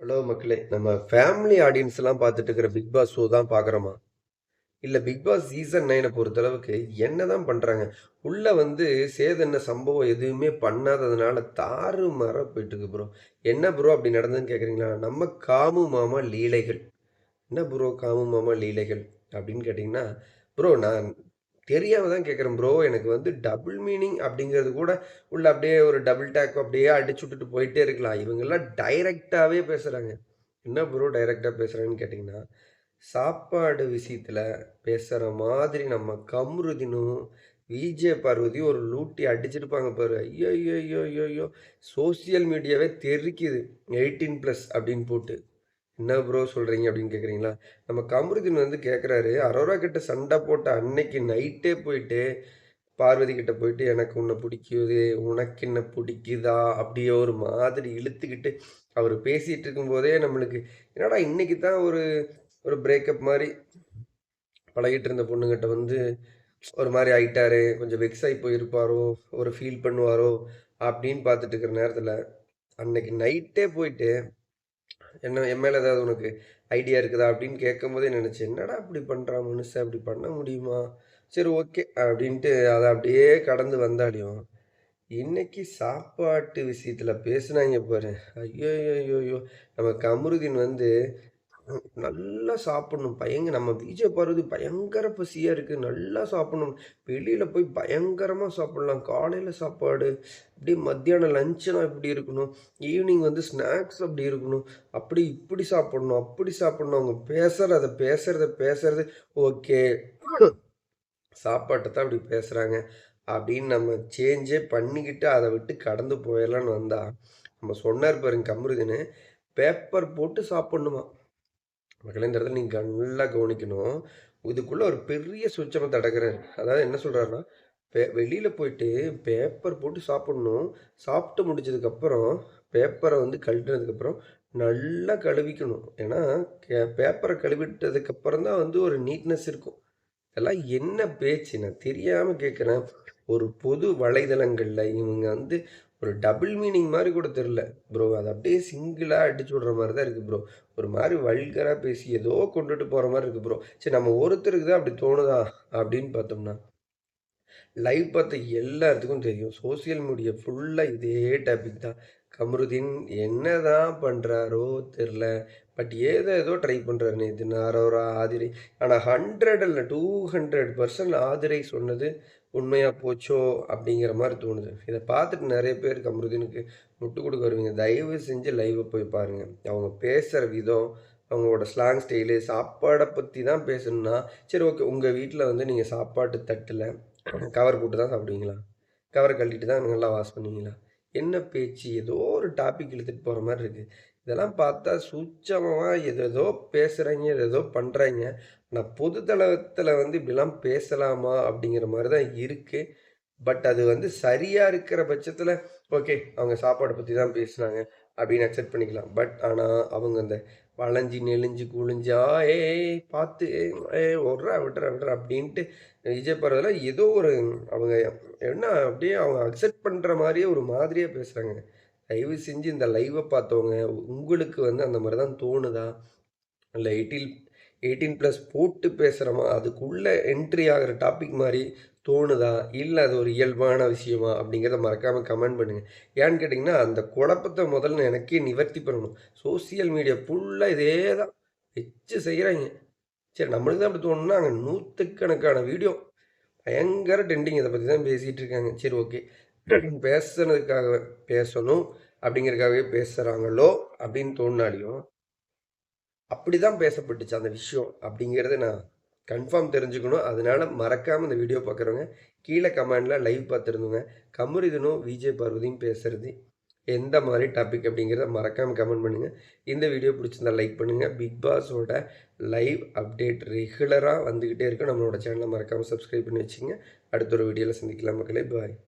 Hello மக்களே நம்ம family ஆடியன்ஸ்லாம் பார்த்துட்டு இருக்கிற பிக் பாஸ் ஷோ தான் பார்க்குறோமா? இல்லை பிக் பாஸ் சீசன் நைனை பொறுத்தளவுக்கு என்ன தான் பண்ணுறாங்க உள்ளே வந்து சேதன சம்பவம் எதுவுமே பண்ணாததுனால தாறு மாற போயிட்டுருக்கு ப்ரோ என்ன ப்ரோ அப்படி நடந்ததுன்னு கேட்குறீங்களா நம்ம காமு மாமா லீலைகள். என்ன ப்ரோ காமு மாமா லீலைகள் அப்படின்னு கேட்டிங்கன்னா ப்ரோ நான் தெரியாம தான் கேட்குறேன் ப்ரோ எனக்கு வந்து டபுள் மீனிங் அப்படிங்கிறது கூட உள்ள அப்படியே ஒரு டபுள் டேக் அப்படியே அடிச்சு விட்டுட்டு போயிட்டே இருக்கலாம். இவங்கெல்லாம் டைரெக்டாகவே பேசுகிறாங்க என்ன ப்ரோ டைரெக்டாக பேசுகிறாங்கன்னு கேட்டிங்கன்னா சாப்பாடு விஷயத்தில் பேசுகிற மாதிரி நம்ம கம்ருதினும் விஜே பார்வதி ஒரு லூட்டி அடிச்சிருப்பாங்க பாரு. ஐயோ ஐயோ ஐயோ ஐயோ ஐயோ சோசியல் மீடியாவே தெரிக்குது. எயிட்டீன் ப்ளஸ் அப்படின்னு போட்டு. என்ன ப்ரோ சொல்கிறீங்க அப்படின்னு கேட்குறீங்களா நம்ம கமருதீன் வந்து கேட்குறாரு அரோரா கிட்ட சண்டை போட்ட அன்னைக்கு நைட்டே போயிட்டு பார்வதி கிட்ட போயிட்டு எனக்கு உன்னை பிடிக்குது உனக்கு என்ன பிடிக்குதா? அப்படியே ஒரு மாதிரி இழுத்துக்கிட்டு அவர் பேசிகிட்டு இருக்கும்போதே நம்மளுக்கு என்னடா இன்னைக்கு தான் ஒரு ஒரு பிரேக்கப் மாதிரி பழகிட்டு இருந்த பொண்ணுங்கிட்ட வந்து ஒரு மாதிரி ஆயிட்டாரு கொஞ்சம் வெக்ஸ் ஆகி போயிருப்பாரோ ஒரு ஃபீல் பண்ணுவாரோ? அப்படின்னு பார்த்துட்டு இருக்கிற நேரத்தில் அன்னைக்கு நைட்டே போயிட்டு என்ன என் மேலே ஏதாவது உனக்கு ஐடியா இருக்குதா அப்படின்னு கேட்கும் போதே நினச்சேன் என்னடா அப்படி பண்ணுறான் மனுஷன்? அப்படி பண்ண முடியுமா? சரி ஓகே அப்படின்ட்டு அதை அப்படியே கடந்து வந்தாலையும் இன்னைக்கு சாப்பாட்டு விஷயத்தில் பேசுனாங்க பாரு. ஐயோ ஐயோ ஐயோ நம்ம கமருதீன் வந்து நல்லா சாப்பிடணும். பயங்க நம்ம விஜய் பார்வதி பயங்கர பசியாக இருக்குது நல்லா சாப்பிடணும். வெளியில் போய் பயங்கரமாக சாப்பிட்லாம். காலையில் சாப்பாடு அப்படியே மத்தியானம் லஞ்சுனா இப்படி இருக்கணும்? ஈவினிங் வந்து ஸ்நாக்ஸ் அப்படி இருக்கணும். அப்படி இப்படி சாப்பிடணும் அப்படி சாப்பிடணும். அவங்க பேசுகிறத பேசுகிறத பேசுறது ஓகே. சாப்பாட்டை தான் அப்படி பேசுகிறாங்க அப்படின்னு நம்ம சேஞ்சே பண்ணிக்கிட்டு அதை விட்டு கடந்து போயிடலான்னு வந்தால் நம்ம சொன்னார் பாருங்க கமருதுன்னு பேப்பர் போட்டு சாப்பிட்ணுமா? மக்களே இந்த இடத்துல நீங்கள் நல்லா கவனிக்கணும். இதுக்குள்ளே ஒரு பெரிய சுவிட்சமாக தடக்கிறார் அதாவது என்ன சொல்கிறாருன்னா பே வெளியில் போயிட்டு பேப்பர் போட்டு சாப்பிட்ணும். சாப்பிட்டு முடிச்சதுக்கப்புறம் பேப்பரை வந்து கழட்டினதுக்கப்புறம் நல்லா கழுவிக்கணும். ஏன்னா கே பேப்பரை கழுவிட்டதுக்கப்புறம் தான் வந்து ஒரு நீட்னஸ் இருக்கும். இதெல்லாம் என்ன பேச்சு நான் தெரியாமல் கேட்குறேன் ஒரு பொது வலைதளங்களில் இவங்க வந்து ஒரு டபுள் மீனிங் மாதிரி கூட தெரில ப்ரோ அது அப்படியே சிங்கிளாக அடிச்சு விடுற மாதிரி தான் இருக்குது ப்ரோ ஒரு மாதிரி வல்கராக பேசி ஏதோ கொண்டுட்டு போகிற மாதிரி இருக்குது ப்ரோ சரி நம்ம ஒருத்தருக்கு தான் அப்படி தோணுதா அப்படின்னு பார்த்தோம்னா லைவ் பார்த்த எல்லாத்துக்கும் தெரியும். சோசியல் மீடியா ஃபுல்லாக இதே டாபிக் தான். கமருதீன் என்ன தான் பண்ணுறாரோ தெரில பட் ஏதோ ஏதோ ட்ரை பண்ணுறாரு நேற்று அரோரா ஆதிரை. ஆனால் ஹண்ட்ரட் இல்லை டூ ஹண்ட்ரட் பர்சன்ட் ஆதிரை சொன்னது உண்மையாக போச்சோ அப்படிங்கிற மாதிரி தோணுது. இதை பார்த்துட்டு நிறைய பேர் கமருதீனுக்கு முட்டு கொடுக்க வருவீங்க. தயவு செஞ்சு லைவை போய் பாருங்கள் அவங்க பேசுகிற விதம் அவங்களோட ஸ்லாங் ஸ்டைலு சாப்பாடை பற்றி தான் பேசணுன்னா சரி ஓகே உங்கள் வீட்டில் வந்து நீங்கள் சாப்பாட்டு தட்டில் கவர் போட்டு தான் சாப்பிடுவீங்களா? கவரை கழட்டிட்டு தான் நல்லா வாஷ் பண்ணுவீங்களா? என்ன பேச்சு? ஏதோ ஒரு டாபிக் இழுத்துட்டு போகிற மாதிரி இருக்குது இதெல்லாம் பார்த்தா சூட்சமாக எதோ பேசுகிறாங்க ஏதோ பண்ணுறாங்க ஆனால் பொதுத்தளத்தில் வந்து இப்படிலாம் பேசலாமா அப்படிங்கிற மாதிரி தான் இருக்குது பட் அது வந்து சரியாக இருக்கிற பட்சத்தில் ஓகே அவங்க சாப்பாடு பற்றி தான் பேசுனாங்க அப்படின்னு அக்செப்ட் பண்ணிக்கலாம். பட் ஆனால் அவங்க அந்த வளைஞ்சி நெளிஞ்சு குளிஞ்சா ஏ பார்த்து ஏ விட்றா விட்றா விட்றா அப்படின்ட்டு விஜய் பரவதில் ஏதோ ஒரு அவங்க என்ன அப்படியே அவங்க அக்செப்ட் பண்ணுற மாதிரியே ஒரு மாதிரியே பேசுகிறாங்க தயவு செஞ்சு இந்த லைவை பார்த்தவங்க உங்களுக்கு வந்து அந்த மாதிரி தான் தோணுதா? இல்லை எயிட்டீன் ப்ளஸ் போட்டு பேசுகிறோமா அதுக்குள்ளே என்ட்ரி ஆகிற டாபிக் மாதிரி தோணுதா? இல்லை அது ஒரு இயல்பான விஷயமா? அப்படிங்கிறத மறக்காமல் கமெண்ட் பண்ணுங்கள் ஏன்னு கேட்டிங்கன்னா அந்த குழப்பத்தை முதல்ல எனக்கே நிவர்த்தி பண்ணணும். சோசியல் மீடியா ஃபுல்லாக இதே தான் வச்சு செய்கிறாங்க சரி நம்மளுக்கு தான் அப்படி தோணுன்னா அங்கே நூற்றுக்கணக்கான வீடியோ பயங்கர டெண்டிங் இதை பற்றி தான் பேசிகிட்டு இருக்காங்க. சரி ஓகே பேசுனதுக்காக பேசணும். அப்படிங்கிறதுக்காகவே பேசுகிறாங்களோ அப்படின்னு தோணினாலையும் அப்படி தான் பேசப்பட்டுச்சு அந்த விஷயம் அப்படிங்கிறத நான் கன்ஃபார்ம் தெரிஞ்சுக்கணும். அதனால் மறக்காமல் இந்த வீடியோ பார்க்குறவங்க கீழே கமெண்டில் லைவ் பார்த்துருந்தோங்க. கமரிதனும் விஜய் பார்வதியும் பேசுகிறது எந்த மாதிரி டாபிக் அப்படிங்கிறத மறக்காமல் கமெண்ட் பண்ணுங்கள் இந்த வீடியோ பிடிச்சிருந்தா லைக் பண்ணுங்கள் பிக் பாஸோட லைவ் அப்டேட் ரெகுலராக வந்துக்கிட்டே இருக்கும் நம்மளோட சேனலை மறக்காமல் சப்ஸ்கிரைப் பண்ணி வச்சுங்க அடுத்த ஒரு வீடியோவில் சந்திக்கலாம் மக்களே. பாய்